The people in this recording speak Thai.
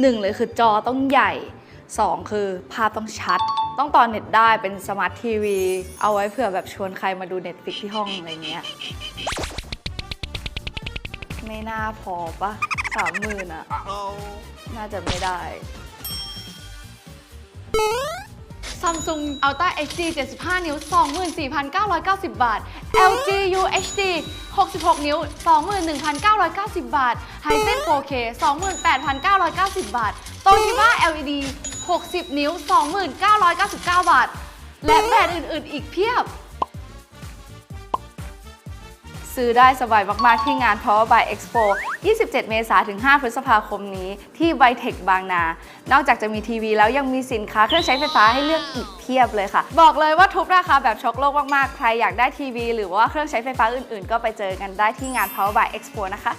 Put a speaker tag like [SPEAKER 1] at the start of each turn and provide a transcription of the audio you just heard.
[SPEAKER 1] หนึ่งเลยคือจอต้องใหญ่สองคือภาพต้องชัด ต้องต่อเน็ตได้เป็นสมาร์ททีวี เอาไว้เผื่อแบบชวนใครมาดูเน็ตฟิกที่ห้องอะไรเงี้ย ไม่น่าพอปะสามหมื่นอะน่าจะไม่ได้
[SPEAKER 2] Samsung Ultra HD 75 นิ้ว 24,990 บาท LG UHD 66 นิ้ว 21,990 บาท Hisense 4K 28,990 บาท Toshiba LED 60 นิ้ว 2999 บาท และแบรนด์อื่น ๆ อีกเพียบ
[SPEAKER 1] ซื้อได้สบายมาก ๆ ที่งาน Power by Expo 27 เมษายนถึง 5 พฤษภาคมนี้ที่ไบเทคบางนา นอกจากจะมีทีวีแล้วยังมีสินค้าเครื่องใช้ไฟฟ้าให้เลือกอีกเพียบเลยค่ะ บอกเลยว่าทุบราคาแบบช็อกโลกมาก ๆ ใครอยากได้ทีวี หรือว่าเครื่องใช้ไฟฟ้าอื่น ๆ ก็ไปเจอกันได้ที่งาน Power by Expo นะคะ